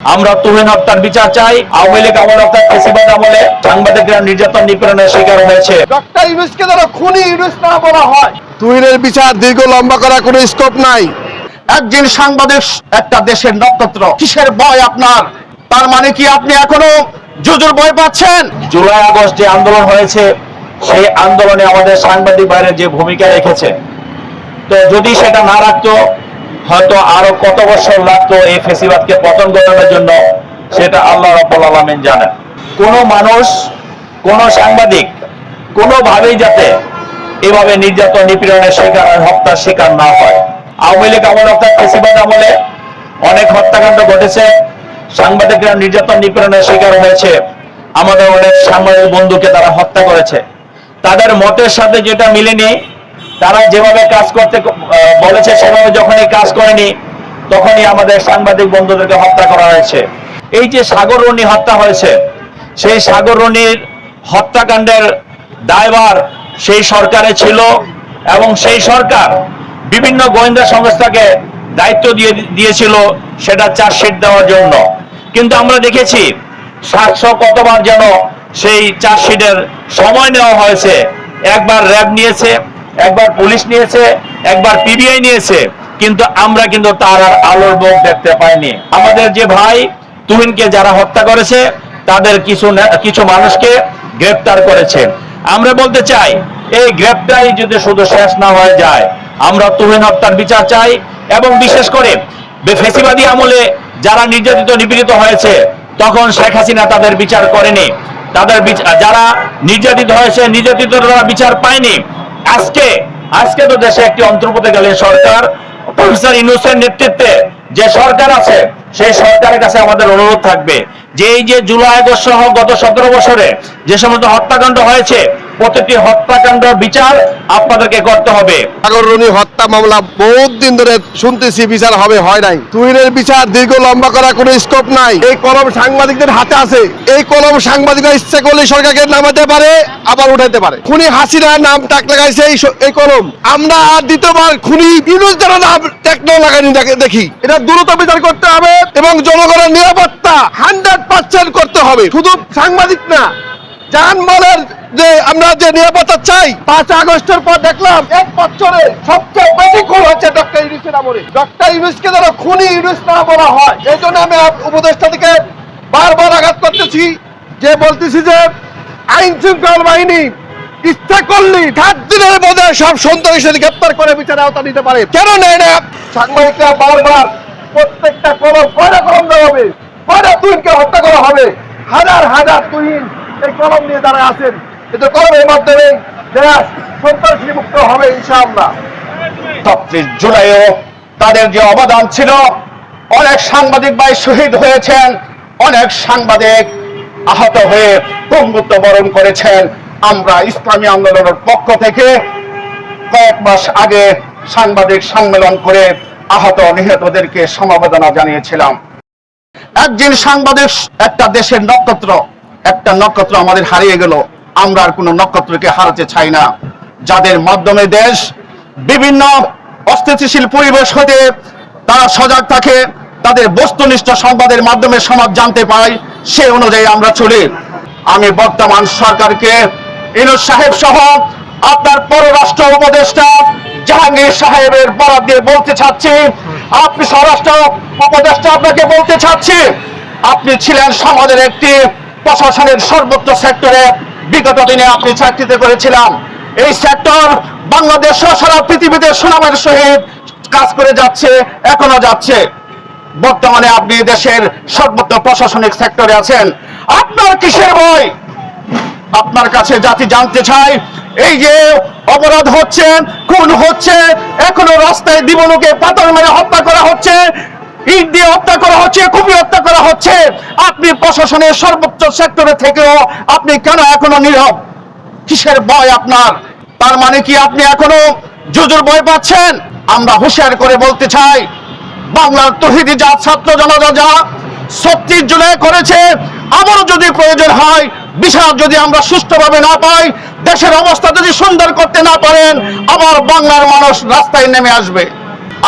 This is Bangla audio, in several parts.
আমরা তুহিন হত্যার বিচার চাই। আওয়ামী লীগ আমল হত্যার ফেসিবাদ আমলে সাংবাদিকরা নির্যাতন নিপীড়নের শিকার হয়েছে। ডক্টর ইউনুসকে যেন খুনি ইউনুস না বলা হয়। তুহিনের বিচার দীর্ঘ লম্বা করার কোনো স্কোপ নাই। একজন সাংবাদিক একটা দেশের নক্ষত্র। কিসের ভয় আপনার? তার মানে কি আপনি এখনও জুজুর ভয় পাচ্ছেন? জুলাই আগস্ট যে আন্দোলন হয়েছে সেই আন্দোলনে আমাদের সাংবাদিক বাইরে যে ভূমিকা রেখেছে তো যদি সেটা না রাখতো হয়তো আরও কত বছর লাগতো এই ফেসিবাদকে পতন ঘটানোর জন্য, সেটা আল্লাহ রব্বুল আলমিন জানেন। কোন মানুষ, কোন সাংবাদিক, কোনোভাবেই যাতে এভাবে নির্যাতন নিপীড়নের শিকার হত্যার শিকার না হয়। আওয়ামী লীগ আমল হত্যার ফেসিবাদ আমলে অনেক হত্যাকাণ্ড ঘটেছে, সাংবাদিকরা নির্যাতন নিপীড়নের শিকার হয়েছে, আমাদের অনেক সাংবাদিক বন্ধুকে তারা হত্যা করেছে। তাদের মতের সাথে যেটা মিলেনি তারা যেভাবে কাজ করতে বলেছে, সেভাবে যখনই কাজ করেনি, তখনই আমাদের সাংবাদিক বন্ধুদেরকে হত্যা করা হয়েছে। এই যে সাগর রনি হত্যা হয়েছে, সেই সাগর রনির হত্যাকাণ্ডের দায়ভার সেই সরকারে ছিল এবং সেই সরকার বিভিন্ন গোয়েন্দা সংস্থাকে দায়িত্ব দিয়ে দিয়েছিল সেটা চার্জশিট দেওয়ার জন্য। কিন্তু আমরা দেখেছি, সাতশো কতবার যেন সেই চার্জশিটের সময় নেওয়া হয়েছে, একবার র্যাব নিয়েছে একবার পুলিশ নিয়েছে, একবার পিবিআই নিয়েছে, কিন্তু আমরা কিন্তু তার আর আলোর মুখ দেখতে পাইনি। আমাদের যে ভাই তুহিনকে যারা হত্যা করেছে, তাদের কিছু কিছু মানুষকে গ্রেপ্তার করেছে। আমরা বলতে চাই, এই গ্রেপ্তারি যদি শুধু শেষ না হয়ে যায়, আমরা তুহিন হত্যার বিচার চাই এবং বিশেষ করে ফেসিবাদী আমলে যারা নির্যাতিত, নিপীড়িত হয়েছে, তখন শেখ হাসিনা তাদের বিচার করেনি। তাদের যারা নির্যাতিত হয়েছে নির্যাতিত বিচার পায়নি। আজকে আজকে তো দেশে একটি অন্তর্বর্তীকালীন সরকার, প্রফেসর ইউনুসের নেতৃত্বে যে সরকার আছে, সেই সরকারের কাছে আমাদের অনুরোধ থাকবে। যে এই যে জুলাই আগস্ট সহ গত সতেরো বছরে যে সমস্ত হত্যাকাণ্ড হয়েছে প্রতিটি হত্যাকাণ্ড বিচার আপনাদেরকে করতে হবে। সাগর রনি হত্যা মামলা বহুত দিন ধরে শুনতেছি, বিচার হবে, হয় নাই। তুহিনের বিচার দীর্ঘ লম্বা করার কোনো স্কোপ নাই। এই কলম সাংবাদিকদের হাতে আছে। এই কলম সাংবাদিকরা ইচ্ছে করলে সরকারকে নামাতে পারে, আবার উঠাইতে পারে। খুনি হাসিনা নাম টাক লাগাইছে এই কলম। আমরা আর দ্বিতীয়বার খুনি ইউনুস দ্বারা নাম লাগাইনি দেখে- দেখি। এটা দ্রুত বিচার করতে হবে এবং জনগণের নিরাপত্তা হান্ড্রেড পার্সেন্ট করতে হবে। শুধু সাংবাদিক না জানমালের যে আমরা যে নিরাপত্তা চাই, পাঁচ আগস্টের পর দেখলাম এক বছরে সবচেয়ে বেশি খুন হচ্ছে ডক্টর ইউনুসের আমলে ডক্টর ইউনুসকে যেন খুনি ইউনুস না বলা হয়, এই জন্য আমি উপদেষ্টা থেকে বারবার আঘাত করতেছি, যে বলতেছি যে আইন শৃঙ্খলা বাহিনী ইচ্ছা করলি সাত দিনের মধ্যে সব সন্ত্রাসী সাথে গ্রেপ্তার করে বিচারে আওতা নিতে পারে। কেন নেয় না? সাংবাদিকরা বারবার প্রত্যেকটা কলম কয়টা কলম দেওয়া হবে? কয়টা তুহিনকে হত্যা করা হবে? হাজার হাজার তুহিন এই কলম নিয়ে দাঁড়ায় আছেন কিন্তু কলমের মাধ্যমে দেশ সন্ত্রাসী মুক্ত হবে ইনশাআল্লাহ। ছত্রিশ জুলাইও তাদের যে অবদান ছিল, অনেক সাংবাদিক ভাই শহীদ হয়েছেন, অনেক সাংবাদিক আহত হয়ে পঙ্গুত্ব বরণ করেছেন। আমরা ইসলামী আন্দোলনের পক্ষ থেকে কয়েক মাস আগে সাংবাদিক সম্মেলন করে আহত নিহতদেরকে সমবেদনা জানিয়েছিলাম। একজন সাংবাদিক, একটা দেশের নক্ষত্র একটা নক্ষত্র আমাদের হারিয়ে গেল। আমরা আর কোনো নক্ষত্রকে হারাতে চাই না। যাদের মাধ্যমে দেশ বিভিন্ন অস্থিতিশীল পরিবেশ হতে তারা সজাগ থাকে, তাদের বস্তুনিষ্ঠ সংবাদের মাধ্যমে সমাজ জানতে পায়, সে অনুযায়ী আমরা চলি। আমি বর্তমান সরকারকে ইনুস সাহেব সহ আপনার পররাষ্ট্র উপদেষ্টা জাহাঙ্গীর সাহেবের বরাদ দিয়ে বলতে চাচ্ছি, আপনি স্বরাষ্ট্র উপদেষ্টা আপনাকে বলতে চাচ্ছি, আপনি ছিলেন সমাজের একটি প্রশাসনের সর্বোচ্চ সেক্টরে বিগত দিনে আপনি চাকরিতে করেছিলাম। এই সেক্টর বাংলাদেশ সারা পৃথিবীতে সুনামের সহিত কাজ করে যাচ্ছে, এখনও যাচ্ছে। বর্তমানে আপনি দেশের সর্বোচ্চ প্রশাসনিক সেক্টরে আছেন। আপনার কিসের ভয়? আপনার কাছে জাতি জানতে চায় এই যে অপরাধ হচ্ছে, খুন হচ্ছে, এখনও রাস্তায় দিবনুকে পাথর মেরে হত্যা করা হচ্ছে ইট দিয়ে হত্যা করা হচ্ছে কুপি হত্যা করা হচ্ছে। আপনি প্রশাসনের সর্বোচ্চ সেক্টরে থেকেও আপনি কেন এখনও নীরব? কিসের ভয় আপনার? তার মানে কি আপনি এখনও জুজুর ভয় পাচ্ছেন? আমরা হুঁশিয়ার করে বলতে চাই, বাংলার তহিদি যা ছাত্র জনতা যা ছত্রিশ জুলাই করেছে আবারও যদি প্রয়োজন হয় বিচার যদি আমরা সুষ্ঠুভাবে না পাই, দেশের অবস্থা যদি সুন্দর করতে না পারেন আবার বাংলার মানুষ রাস্তায় নেমে আসবে।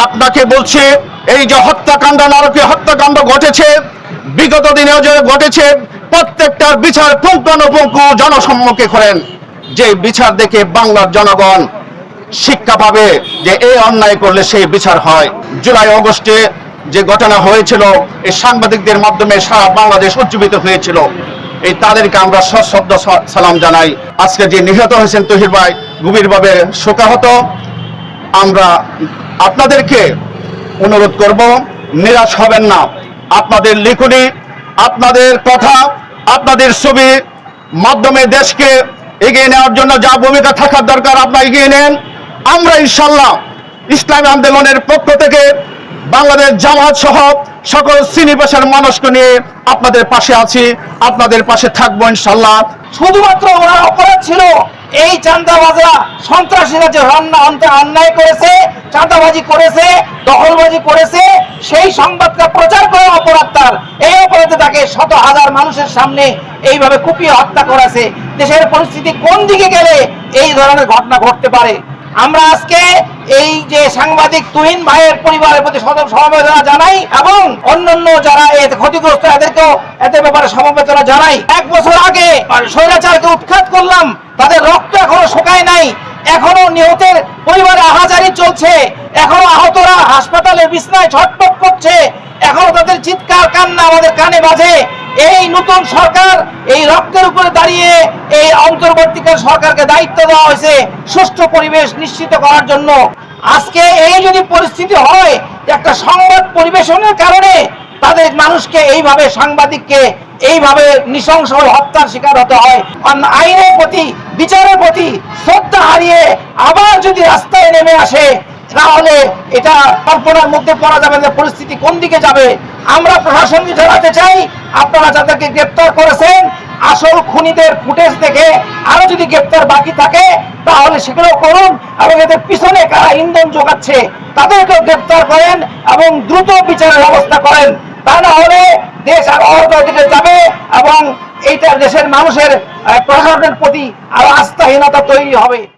আপনাকে বলছি এই যে হত্যাকাণ্ড, নারকীয় হত্যাকাণ্ড ঘটেছে, বিগত দিনেও যে ঘটেছে প্রত্যেকটার বিচার পুঙ্খানুপুঙ্খু জনসম্মুখে করেন। যে বিচার দেখে বাংলার জনগণ শিক্ষা পাবে যে এই অন্যায় করলে সেই বিচার হয়। জুলাই, অগস্টে যে ঘটনা হয়েছিল, এই সাংবাদিকদের মাধ্যমে সারা বাংলাদেশ উজ্জীবিত হয়েছিল। এই তাদেরকে আমরা সশ্রদ্ধ সা- সালাম জানাই। আজকে যে নিহত হয়েছেন তহির ভাই, গভীরভাবে শোকাহত। আমরা আপনাদেরকে অনুরোধ করব, নিরাশ হবেন না। আপনাদের লিখনি, আপনাদের কথা, আপনাদের ছবি মাধ্যমে দেশকে এগিয়ে নেওয়ার জন্য যা ভূমিকা থাকার দরকার, আপনারা এগিয়ে নেন। আমরা ইনশাল্লাহ ইসলামী আন্দোলনের পক্ষ থেকে বাংলাদেশ জামাত সহ সকল শ্রেণি পেশার মানুষকে নিয়ে আপনাদের পাশে আছি। আপনাদের পাশে থাকব ইনশাল্লাহ শুধুমাত্র ওনার অপরাধ ছিল। এই চান্দাবাজরা সন্ত্রাসীরা যে অন্যায় করেছে, চাঁদাবাজি করেছে, দখলবাজি করেছে, সেই সংবাদটা প্রচার করে অপরাধ তার। এই অপরাধে তাকে শত হাজার মানুষের সামনে এইভাবে কুপিয়ে হত্যা করেছে। দেশের পরিস্থিতি কোন দিকে গেলে এই ধরনের ঘটনা ঘটতে পারে? আমরা আজকে এই যে সাংবাদিক তুহিন ভাইয়ের পরিবারের প্রতি সমবেদনা জানাই এবং অন্যান্য যারা এতে ক্ষতিগ্রস্ত, এদেরকেও এতে ব্যাপারে সমবেদনা জানাই। এক বছর আগে স্বৈরাচারকে উৎখাত করলাম, তাদের রক্ত এখনও শোকায় নাই, এখনও নিহতের পরিবারে আহাজারি চলছে, এখনও আহতরা হাসপাতালে বিছনায় ছটপট করছে, এখনও তাদের চিৎকার কান্না আমাদের কানে বাজে। এই নতুন সরকার এই রক্তের উপরে দাঁড়িয়ে এই অন্তর্বর্তীকাল সরকারকে দায়িত্ব দেওয়া হয়েছে, সুষ্ঠু পরিবেশ নিশ্চিত করার জন্য। আজকে এই যদি পরিস্থিতি হয় একটা সংবাদ পরিবেশনের কারণে তাদের মানুষকে এইভাবে সাংবাদিককে এইভাবে নৃশংসভাবে হত্যার শিকার হতে হয় আইনের প্রতি, বিচারের প্রতি শ্রদ্ধা হারিয়ে আবার যদি রাস্তায় নেমে আসে, তাহলে এটা কল্পনার মধ্যে পড়া যাবে যে পরিস্থিতি কোন দিকে যাবে। আমরা প্রশাসনকে জানাতে চাই, আপনারা যাদেরকে গ্রেপ্তার করেছেন আসল খুনিদের ফুটেজ দেখে আরও যদি গ্রেপ্তার বাকি থাকে, তাহলে সেগুলো করুন এবং এদের পিছনে কারা ইন্ধন যোগাচ্ছে তাদেরকেও গ্রেপ্তার করেন এবং দ্রুত বিচারের ব্যবস্থা করেন। তা না হলে দেশ আর অর্থনীতিতে যাবে এবং এইটা দেশের মানুষের প্রশাসনের প্রতি আরও আস্থাহীনতা তৈরি হবে।